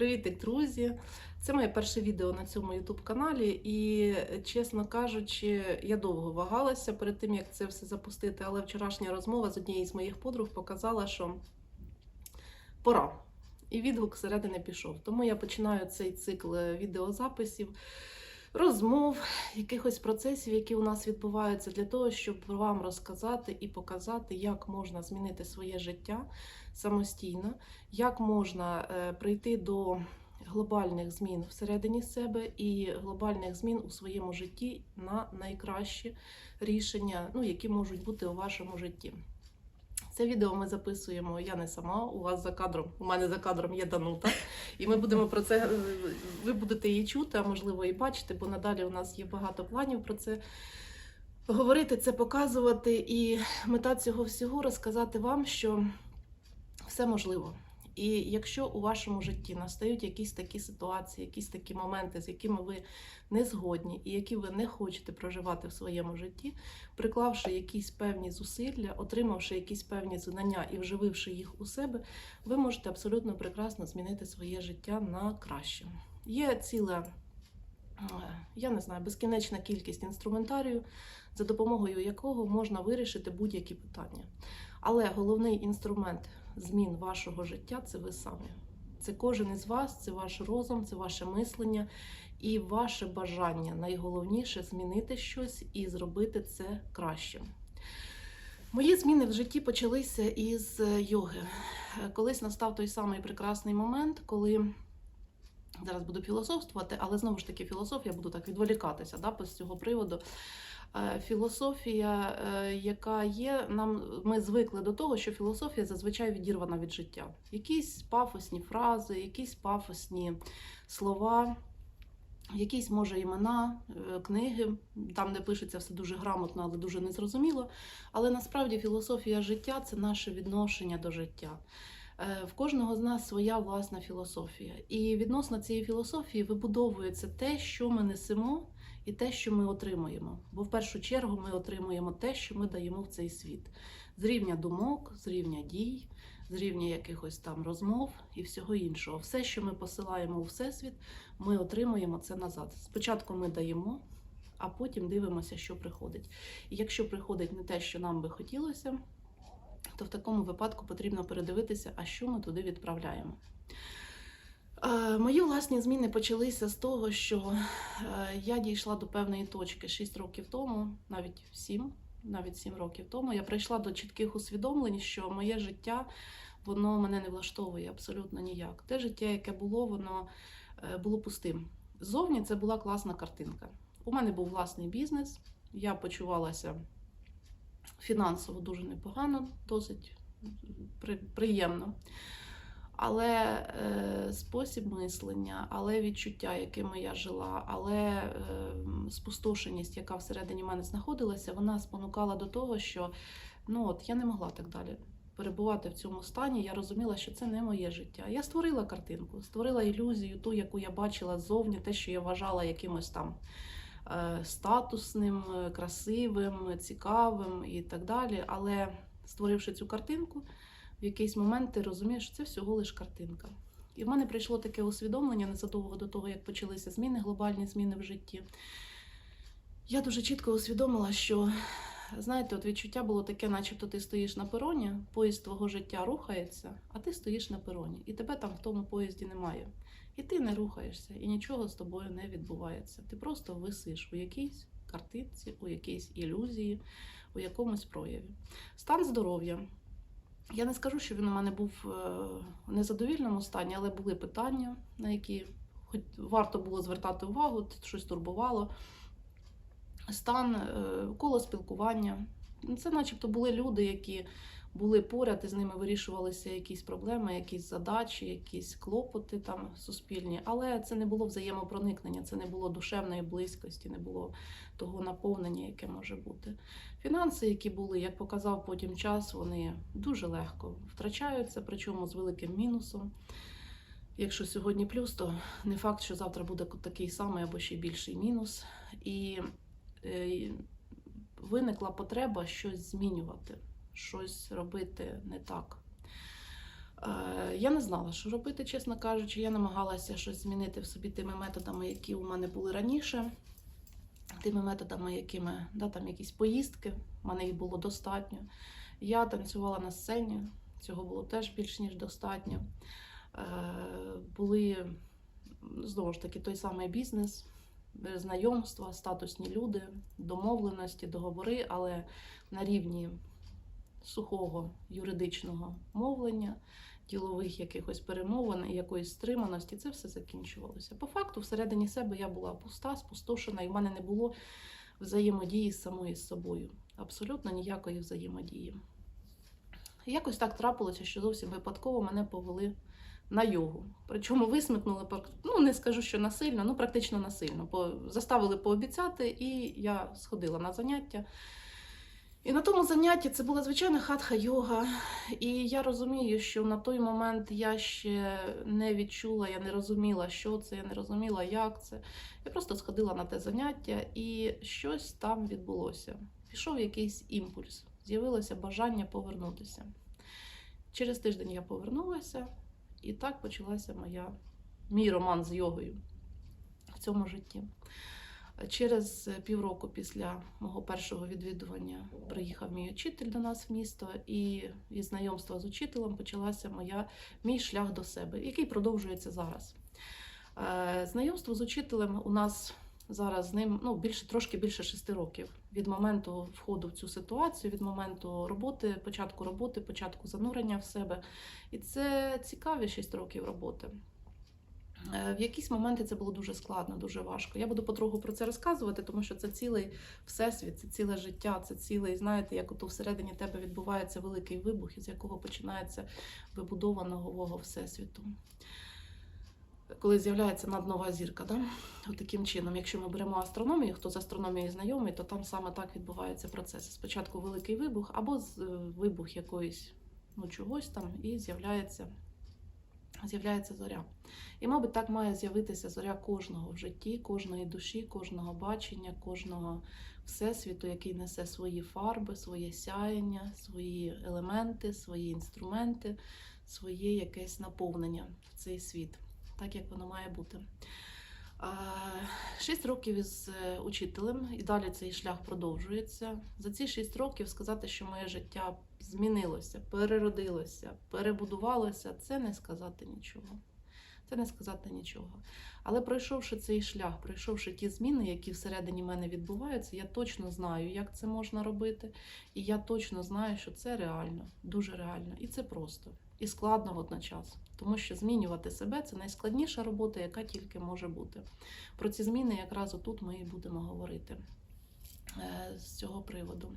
Привіт, друзі! Це моє перше відео на цьому youtube каналі, і, чесно кажучи, я довго вагалася перед тим, як це все запустити, але вчорашня розмова з однією з моїх подруг показала, що пора. І відгук зсередини пішов. Тому я починаю цей цикл відеозаписів, розмов, якихось процесів, які у нас відбуваються, для того, щоб вам розказати і показати, як можна змінити своє життя самостійно, як можна е, прийти до глобальних змін всередині себе і глобальних змін у своєму житті на найкращі рішення, ну, які можуть бути у вашому житті. Це відео ми записуємо. Я не сама. У вас за кадром, у мене за кадром є Данута, і ми будемо про це. е, Ви будете її чути, а можливо і бачити, бо надалі у нас є багато планів про це говорити, це показувати. І мета цього всього розказати вам, що все можливо. І якщо у вашому житті настають якісь такі ситуації, якісь такі моменти, з якими ви не згодні, і які ви не хочете проживати в своєму житті, приклавши якісь певні зусилля, отримавши якісь певні знання і вжививши їх у себе, ви можете абсолютно прекрасно змінити своє життя на краще. Є ціла, е, я не знаю, безкінечна кількість інструментарію, за допомогою якого можна вирішити будь-які питання. Але головний інструмент змін вашого життя це ви самі. Це кожен із вас, це ваш розум, це ваше мислення і ваше бажання. Найголовніше змінити щось і зробити це краще. Мої зміни в житті почалися із е, йоги. Е, Колись настав той самий прекрасний момент, коли зараз буду філософствувати, але знову ж таки філософія буду так відволікатися да, з цього приводу. Е, Філософія, е, яка є, нам ми звикли до того, що філософія зазвичай відірвана від життя. Якісь пафосні фрази, якісь пафосні слова, якісь може імена, е, книги, там де пишеться все дуже грамотно, але дуже незрозуміло. Але насправді філософія життя це наше відношення до життя. В кожного з нас своя власна філософія. І відносно цієї філософії вибудовується те, що ми несемо, і те, що ми отримуємо. Бо в першу чергу ми отримуємо те, що ми даємо в цей світ. З рівня думок, з рівня дій, з рівня якихось там розмов і всього іншого. Все, що ми посилаємо у всесвіт, ми отримуємо це назад. Спочатку ми даємо, а потім дивимося, що приходить. І якщо приходить не те, що нам би хотілося, то в такому випадку потрібно передивитися, а що ми туди відправляємо. Е, Мої власні зміни почалися з того, що е, я дійшла до певної точки 6 років тому, навіть 7, навіть 7 років тому. Я прийшла до чітких усвідомлень, що моє життя воно мене не влаштовує абсолютно ніяк. Те життя, яке було, воно е, було пустим. Ззовні це була класна картинка. У мене був власний бізнес, я почувалася фінансово дуже непогано, досить приємно. Але е, спосіб мислення, але відчуття, якими я жила, але е, спустошеність, яка всередині мене знаходилася, вона спонукала до того, що ну от я не могла так далі перебувати в цьому стані. Я розуміла, що це не моє життя. Я створила картинку, створила ілюзію, ту, яку я бачила ззовні, те, що я вважала якимось там е, статусним, е, красивим, цікавим і так далі. Але створивши цю картинку, в якийсь момент ти розумієш, що це всього лиш картинка. І в мене прийшло таке усвідомлення незадовго до того, як почалися зміни, глобальні зміни в житті. Я дуже чітко усвідомила, що знаєте, от відчуття було таке, начебто ти стоїш на пероні, поїзд твого життя рухається, а ти стоїш на пероні, і тебе там в тому поїзді немає. І ти не рухаєшся, і нічого з тобою не відбувається. Ти просто висиш у якійсь картинці, у якійсь ілюзії, у якомусь прояві. Стан здоров'я. Я не скажу, що він у мене був е, в незадовільному стані, але були питання, на які хоч варто було звертати увагу, щось турбувало. Стан е, коло спілкування. Це, начебто, були люди, які були поряд, і з ними вирішувалися якісь проблеми, якісь задачі, якісь клопоти там суспільні. Але це не було взаємопроникнення, це не було душевної близькості, не було того наповнення, яке може бути. Фінанси, які були, як показав потім час, вони дуже легко втрачаються, причому з великим мінусом. Якщо сьогодні плюс, то не факт, що завтра буде такий самий або ще більший мінус. І е, виникла потреба щось змінювати, щось робити не так. Е, Я не знала, що робити, чесно кажучи. Я намагалася щось змінити в собі тими методами, які у мене були раніше, тими методами, якими да, там якісь поїздки, в мене їх було достатньо. Я танцювала на сцені, цього було теж більш ніж достатньо. Е, Були знову ж таки той самий бізнес, знайомства, статусні люди, домовленості, договори, але на рівні сухого юридичного мовлення, ділових якихось перемовин якоїсь стриманості, це все закінчувалося. По факту, всередині себе я була пуста, спустошена, і в мене не було взаємодії з самою з собою. Абсолютно ніякої взаємодії. Якось так трапилося, що зовсім випадково мене повели на йогу. Причому висмикнули, ну не скажу, що насильно, ну практично насильно. Заставили пообіцяти, і я сходила на заняття. І на тому занятті це була звичайна хатха йога. І я розумію, що на той момент я ще не відчула, я не розуміла, що це, я не розуміла, як це. Я просто сходила на те заняття, і щось там відбулося. Пішов якийсь імпульс, з'явилося бажання повернутися. Через тиждень я повернулася, і так почалася моя, мій роман з йогою в цьому житті. Через півроку після мого першого відвідування приїхав мій учитель до нас в місто, і від знайомства з учителем почалася моя, мій шлях до себе, який продовжується зараз. Е, Знайомство з учителем у нас зараз з ним ну, більше, трошки більше шести років від моменту входу в цю ситуацію, від моменту роботи, початку роботи, початку занурення в себе. І це цікаві шість років роботи. Е, В якісь моменти це було дуже складно, дуже важко. Я буду потроху про це розказувати, тому що це цілий всесвіт, це ціле життя, це цілий, знаєте, як ото всередині тебе відбувається великий вибух, із якого починається вибудова нового всесвіту. Коли з'являється наднова зірка, да? Таким чином, якщо ми беремо астрономію, хто з астрономією знайомий, то там саме так відбуваються процеси. Спочатку великий вибух, або е, вибух якоїсь ну, чогось там, і з'являється, з'являється зоря. І, мабуть, так має з'явитися зоря кожного в житті, кожної душі, кожного бачення, кожного всесвіту, який несе свої фарби, своє сяєння, свої елементи, свої інструменти, своє якесь наповнення в цей світ, так як воно має бути. Шість років із е, учителем, і далі цей шлях продовжується. За ці шість років сказати, що моє життя змінилося, переродилося, перебудувалося, це не сказати нічого. Це не сказати нічого. Але пройшовши цей шлях, пройшовши ті зміни, які всередині мене відбуваються, я точно знаю, як це можна робити. І я точно знаю, що це реально, дуже реально. І це просто. І складно водночас. Тому що змінювати себе це найскладніша робота, яка тільки може бути. Про ці зміни якраз отут ми і будемо говорити е, з цього приводу.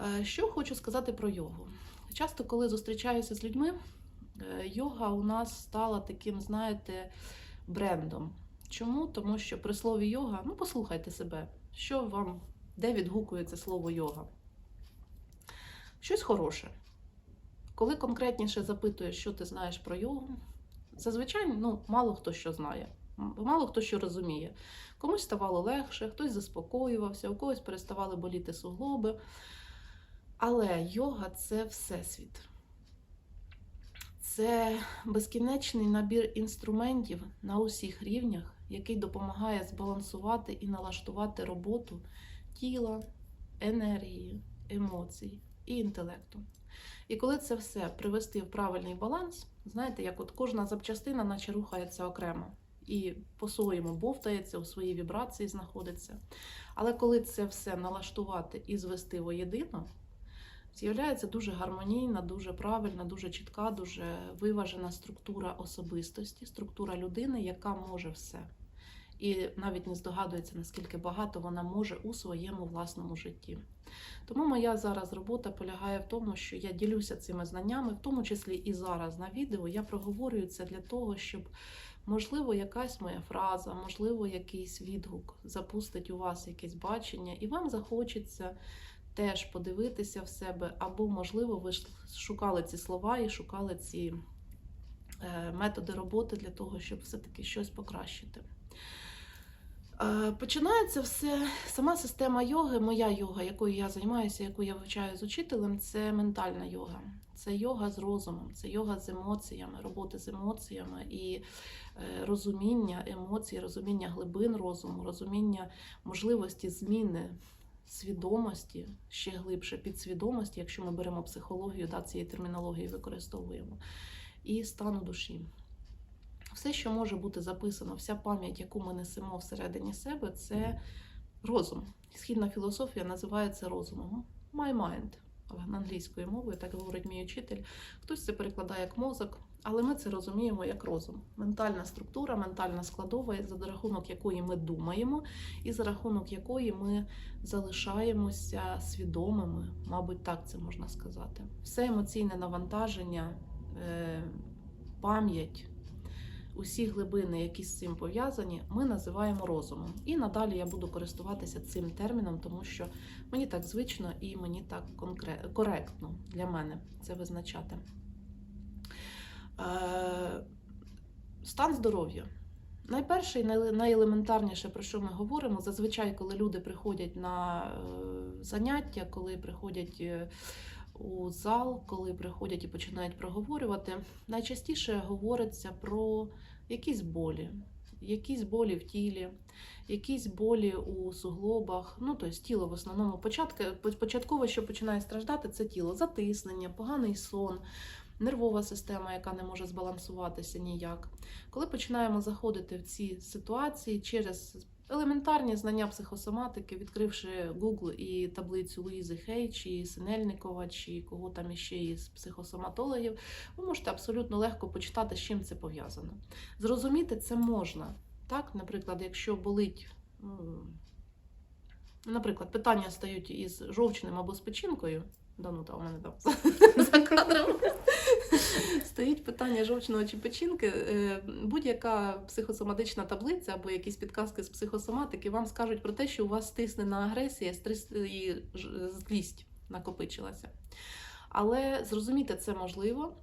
Е, Що хочу сказати про йогу? Часто, коли зустрічаюся з людьми, е, йога у нас стала таким, знаєте, брендом. Чому? Тому що при слові йога, ну послухайте себе, що вам, де відгукується слово йога? Щось хороше. Коли конкретніше запитуєш, що ти знаєш про йогу, зазвичай ну, мало хто що знає, мало хто що розуміє. Комусь ставало легше, хтось заспокоювався, у когось переставали боліти суглоби. Але йога це всесвіт. Це безкінечний набір інструментів на усіх рівнях, який допомагає збалансувати і налаштувати роботу тіла, енергії, емоцій і інтелекту. І коли це все привести в правильний баланс, знаєте, як от кожна запчастина, наче рухається окремо і по-своєму бовтається, у своїй вібрації знаходиться. Але коли це все налаштувати і звести воєдино, з'являється дуже гармонійна, дуже правильна, дуже чітка, дуже виважена структура особистості, структура людини, яка може все. І навіть не здогадується, наскільки багато вона може у своєму власному житті. Тому моя зараз робота полягає в тому, що я ділюся цими знаннями, в тому числі і зараз на відео. Я проговорюю це для того, щоб, можливо, якась моя фраза, можливо, якийсь відгук запустить у вас якесь бачення, і вам захочеться теж подивитися в себе, або, можливо, ви шукали ці слова і шукали ці е, методи роботи для того, щоб все-таки щось покращити. Е, Починається все, сама система йоги, моя йога, якою я займаюся, яку я вивчаю з учителем, це ментальна йога. Це йога з розумом, це йога з емоціями, роботи з емоціями і е, розуміння емоцій, розуміння глибин розуму, розуміння можливості зміни свідомості ще глибше підсвідомості, якщо ми беремо психологію, да, цієї термінології використовуємо, і стану душі. Все, що може бути записано, вся пам'ять, яку ми несемо всередині себе, це розум. Східна філософія називається розумом. My mind, англійською мовою, так говорить мій учитель. Хтось це перекладає як мозок, але ми це розуміємо як розум. Ментальна структура, ментальна складова, за рахунок якої ми думаємо, і за рахунок якої ми залишаємося свідомими, мабуть, так це можна сказати. Все емоційне навантаження, е, пам'ять усі глибини, які з цим пов'язані, ми називаємо розумом. І надалі я буду користуватися цим терміном, тому що мені так звично і мені так коректно для мене це визначати. Е, Стан здоров'я. Найперше і найелементарніше, про що ми говоримо, зазвичай, коли люди приходять на е, заняття, коли приходять е, у зал, коли приходять і починають проговорювати, найчастіше говориться про якісь болі, якісь болі в тілі, якісь болі у суглобах. Ну, тобто тіло в основному початку, початково, що починає страждати, це тіло, затиснення, поганий сон. Нервова система, яка не може збалансуватися ніяк. Коли починаємо заходити в ці ситуації через елементарні знання психосоматики, відкривши Google і таблицю Луїзи Хей, чи Синельникова, чи кого там іще із психосоматологів, ви можете абсолютно легко почитати, з чим це пов'язано. Зрозуміти це можна. Так, наприклад, якщо болить. ну, Наприклад, питання стають із жовчним або з печінкою. Данута у мене там за кадром. Стоїть питання жовчного чи печінки. Е, Будь-яка психосоматична таблиця або якісь підказки з психосоматики вам скажуть про те, що у вас стиснена агресія і злість накопичилася. Але зрозуміти це можливо,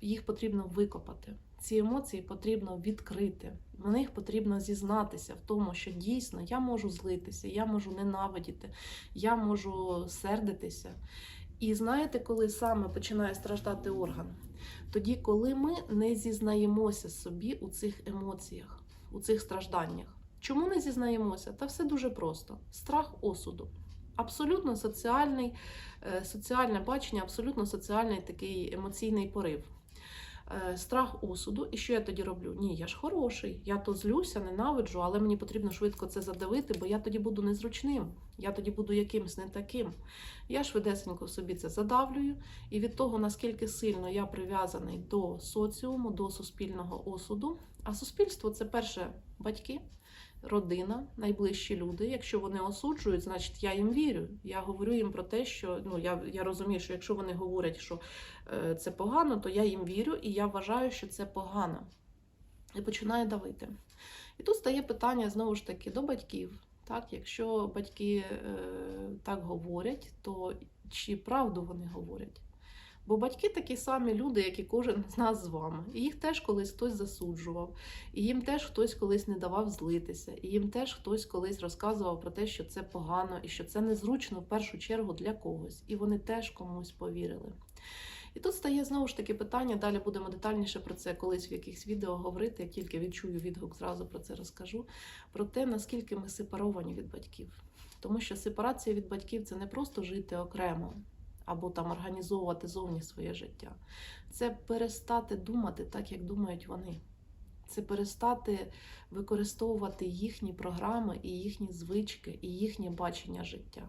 їх потрібно викопати. Ці емоції потрібно відкрити. В них потрібно зізнатися в тому, що дійсно я можу злитися, я можу ненавидіти, я можу сердитися. І знаєте, коли саме починає страждати орган? Тоді, коли ми не зізнаємося собі у цих емоціях, у цих стражданнях. Чому не зізнаємося? Та все дуже просто: страх осуду. Абсолютно соціальний, е, соціальне бачення, абсолютно соціальний такий емоційний порив. Е, Страх осуду, і що я тоді роблю? Ні, я ж хороший, я то злюся, ненавиджу, але мені потрібно швидко це задавити, бо я тоді буду незручним, я тоді буду якимсь не таким. Я швидесенько собі це задавлюю, і від того, наскільки сильно я прив'язаний до соціуму, до суспільного осуду. А суспільство це перше батьки, родина, найближчі люди. Якщо вони осуджують, значить я їм вірю. Я говорю їм про те, що ну я, я розумію, що якщо вони говорять, що е, це погано, то я їм вірю і я вважаю, що це погано. І починаю давити. І тут стає питання знову ж таки до батьків. Так, якщо батьки е, так говорять, то чи правду вони говорять? Бо батьки такі самі люди, як і кожен з нас з вами. І їх теж колись хтось засуджував, і їм теж хтось колись не давав злитися, і їм теж хтось колись розказував про те, що це погано і що це незручно в першу чергу для когось. І вони теж комусь повірили. І тут стає знову ж таки питання. Далі будемо детальніше про це колись в якихось відео говорити. Як тільки відчую відгук, зразу про це розкажу. Про те, наскільки ми сепаровані від батьків. Тому що сепарація від батьків це не просто жити окремо або там організовувати зовні своє життя. Це перестати думати так, як думають вони. Це перестати використовувати їхні програми і їхні звички, і їхнє бачення життя,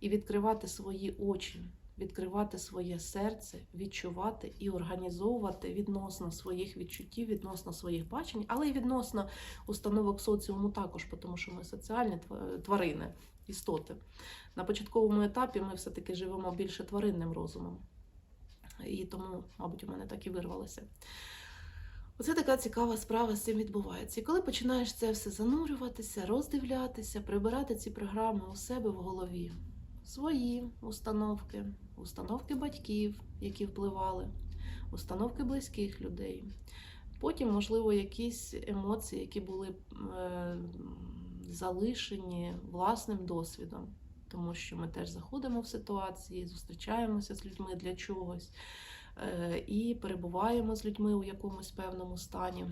і відкривати свої очі, відкривати своє серце, відчувати і організовувати відносно своїх відчуттів, відносно своїх бачень, але й відносно установок соціуму також, тому що ми соціальні тварини, істоти. На початковому етапі ми все-таки живемо більше тваринним розумом. І тому, мабуть, у мене так і вирвалося. Оце така цікава справа з цим відбувається. І коли починаєш це все занурюватися, роздивлятися, прибирати ці програми у себе в голові, свої установки, установки батьків, які впливали, установки близьких людей. Потім, можливо, якісь емоції, які були е, залишені власним досвідом, тому що ми теж заходимо в ситуації, зустрічаємося з людьми для чогось е, і перебуваємо з людьми у якомусь певному стані,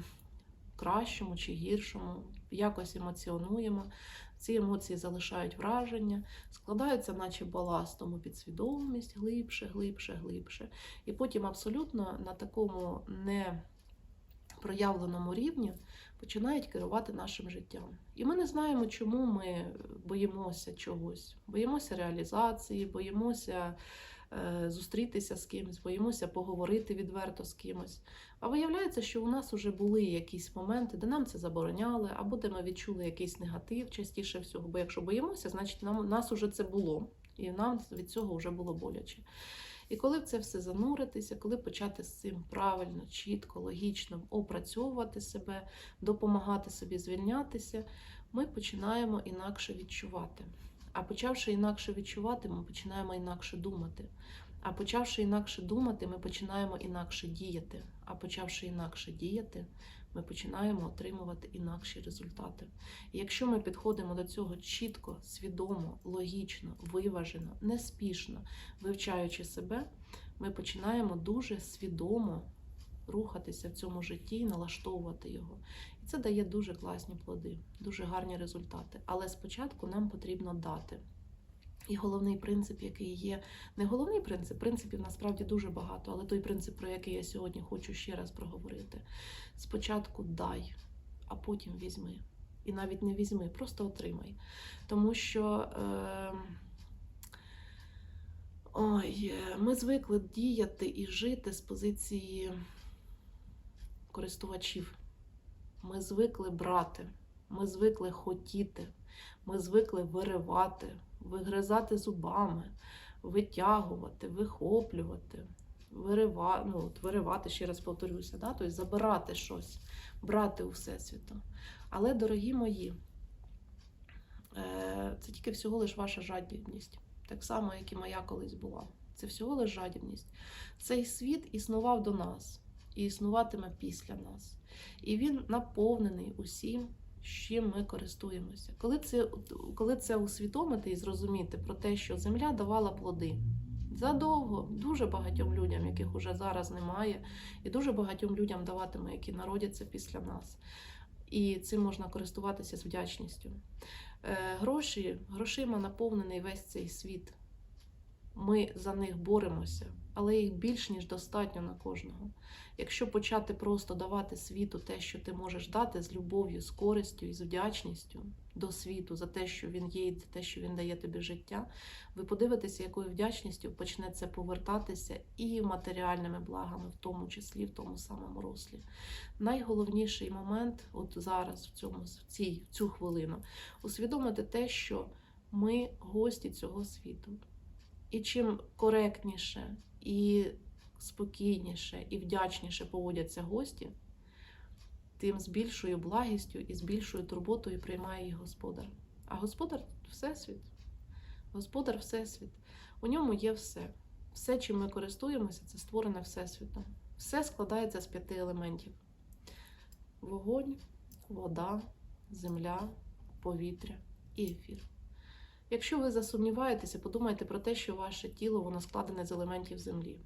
кращому чи гіршому, якось емоціонуємо. Ці емоції залишають враження, складаються, наче баластом у підсвідомість глибше, глибше, глибше. І потім абсолютно на такому не проявленому рівні починають керувати нашим життям. І ми не знаємо, чому ми боїмося чогось. Боїмося реалізації, боїмося е, зустрітися з кимось, боїмося поговорити відверто з кимось. А виявляється, що у нас вже були якісь моменти, де нам це забороняли, або де ми відчули якийсь негатив частіше всього. Бо якщо боїмося, значить нам нас уже це було, і нам від цього вже було боляче. І коли в це все зануритися, коли почати з цим правильно, чітко, логічно опрацьовувати себе, допомагати собі звільнятися, ми починаємо інакше відчувати. А почавши інакше відчувати, ми починаємо інакше думати. А почавши інакше думати, ми починаємо інакше діяти. А почавши інакше діяти, ми починаємо отримувати інакші результати. І якщо ми підходимо до цього чітко, свідомо, логічно, виважено, неспішно, вивчаючи себе, ми починаємо дуже свідомо рухатися в цьому житті і налаштовувати його. І це дає дуже класні плоди, дуже гарні результати. Але спочатку нам потрібно дати. І головний принцип, який є, не головний принцип, принципів насправді дуже багато, але той принцип, про який я сьогодні хочу ще раз проговорити. Спочатку дай, а потім візьми. І навіть не візьми, просто отримай. Тому що е, ой, ми звикли діяти і жити з позиції користувачів. Ми звикли брати, ми звикли хотіти, ми звикли виривати, вигризати зубами, витягувати, вихоплювати, вирива, ну, от виривати, ще раз повторюся, да? тобто забирати щось, брати у Всесвіту. Але, дорогі мої, е, це тільки всього лиш ваша жадібність, так само, як і моя колись була. Це всього лиш жадібність. Цей світ існував до нас і існуватиме після нас. І він наповнений усім, чим ми користуємося. Коли це, коли це усвідомити і зрозуміти про те, що земля давала плоди. Задовго, дуже багатьом людям, яких уже зараз немає, і дуже багатьом людям даватиме, які народяться після нас. І цим можна користуватися з вдячністю. Е, гроші, грошима наповнений весь цей світ. Ми за них боремося, але їх більш ніж достатньо на кожного. Якщо почати просто давати світу те, що ти можеш дати з любов'ю, з користю і з вдячністю до світу за те, що він є, і те, що він дає тобі життя, ви подивитеся, якою вдячністю почне це повертатися і матеріальними благами, в тому числі в тому самому рослі. Найголовніший момент, от зараз, в цьому в цій в цю хвилину, усвідомити те, що ми гості цього світу. І чим коректніше і спокійніше і вдячніше поводяться гості, тим з більшою благістю і з більшою турботою приймає їх господар. А господар Всесвіт. Господар Всесвіт. У ньому є все. Все, чим ми користуємося, це створене Всесвітом. Все складається з п'яти елементів: вогонь, вода, земля, повітря і ефір. Якщо ви засумніваєтеся, подумайте про те, що ваше тіло воно складене з елементів землі.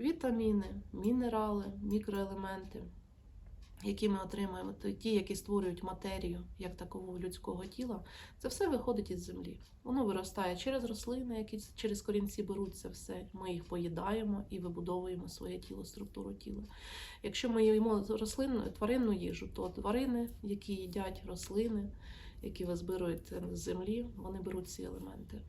Вітаміни, мінерали, мікроелементи, які ми отримуємо, то ті, які створюють матерію як такову людського тіла, це все виходить із землі. Воно виростає через рослини, які через корінці беруть це все. Ми їх поїдаємо і вибудовуємо своє тіло, структуру тіла. Якщо ми їмо рослинну, тваринну їжу, то тварини, які їдять рослини, які ви збираєте з землі, вони беруть ці елементи.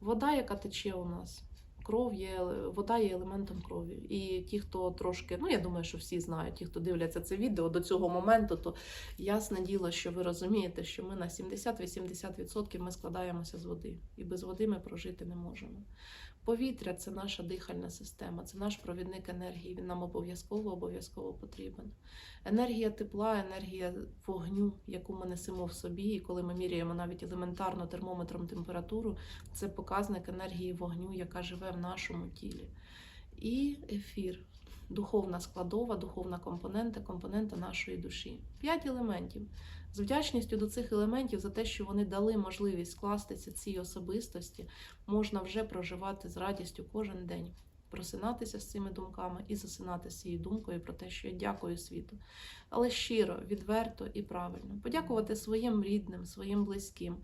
Вода, яка тече у нас, кров є, вода є елементом крові. І ті, хто трошки, ну я думаю, що всі знають, ті, хто дивляться це відео до цього моменту, то ясне діло, що ви розумієте, що ми на 70-80% ми складаємося з води, і без води ми прожити не можемо. Повітря це наша дихальна система, це наш провідник енергії. Він нам обов'язково обов'язково потрібен. Енергія тепла, енергія вогню, яку ми несемо в собі, і коли ми міряємо навіть елементарно термометром температуру, це показник енергії вогню, яка живе в нашому тілі. І ефір. духовна складова, духовна компонента, компонента нашої душі. П'ять елементів. З вдячністю до цих елементів за те, що вони дали можливість скластися цій особистості, можна вже проживати з радістю кожен день, просинатися з цими думками і засинати з цією думкою про те, що я дякую світу. Але щиро, відверто і правильно. Подякувати своїм рідним, своїм близьким,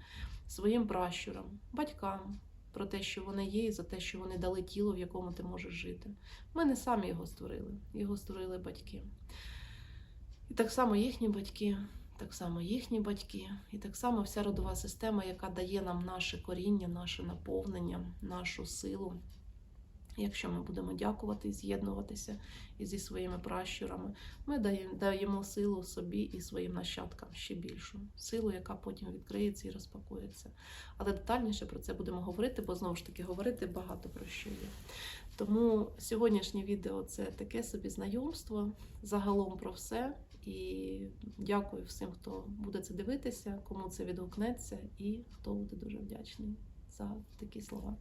своїм пращурам, батькам про те, що вони є, і за те, що вони дали тіло, в якому ти можеш жити. Ми не самі його створили, його створили батьки. І так само їхні батьки, так само їхні батьки, і так само вся родова система, яка дає нам наше коріння, наше наповнення, нашу силу. Якщо ми будемо дякувати з'єднуватися і зі своїми пращурами, ми даємо силу собі і своїм нащадкам ще більшу силу, яка потім відкриється і розпакується. Але детальніше про це будемо говорити, бо знову ж таки говорити багато про що є. Тому сьогоднішнє відео це таке собі знайомство загалом про все. І дякую всім, хто буде це дивитися, кому це відгукнеться, і хто буде дуже вдячний за такі слова.